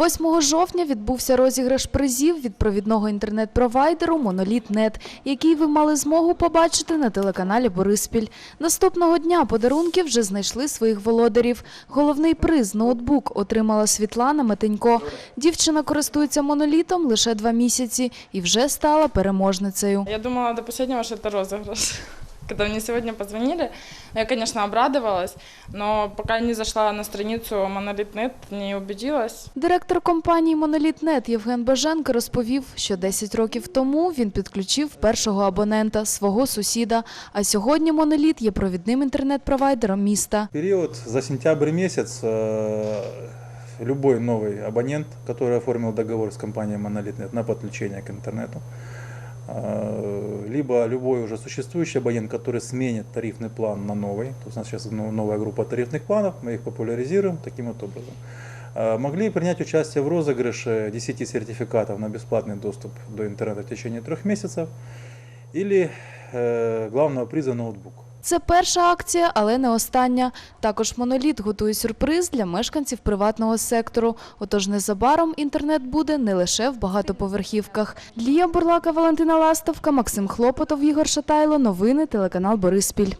8 жовтня відбувся розіграш призів від провідного інтернет-провайдеру «Моноліт.нет», який ви мали змогу побачити на телеканалі «Бориспіль». Наступного дня подарунки вже знайшли своїх володарів. Головний приз – ноутбук отримала Світлана Метенько. Дівчина користується «Монолітом» лише два місяці і вже стала переможницею. Я думала до последнего, что это розыгрыш. Когда мне сегодня позвонили, я, конечно, обрадовалась, но пока не зашла на страницу Monolith.net, не убедилась. Директор компанії «Моноліт.нет» Євген Баженко розповів, що 10 років тому він підключив першого абонента – свого сусіда, а сьогодні «Моноліт» є провідним інтернет-провайдером міста. Период за сентябрь месяц э, любой новый абонент, который оформил договор с компанией Monolith.net на подключение к интернету, э, либо любой уже существующий абонент, который сменит тарифный план на новый, то есть у нас сейчас ну, новая группа тарифных планов, мы их популяризируем таким вот образом, э, могли принять участие в розыгрыше 10 сертификатов на бесплатный доступ до интернета в течение трех месяцев или э, главного приза ноутбук. Це перша акція, але не остання. Також «Моноліт» готує сюрприз для мешканців приватного сектору. Отож незабаром інтернет буде не лише в багатоповерхівках. Лія Бурлака, Валентина Ластовка, Максим Хлопотов, Ігор Шатайло. Новини телеканал «Бориспіль».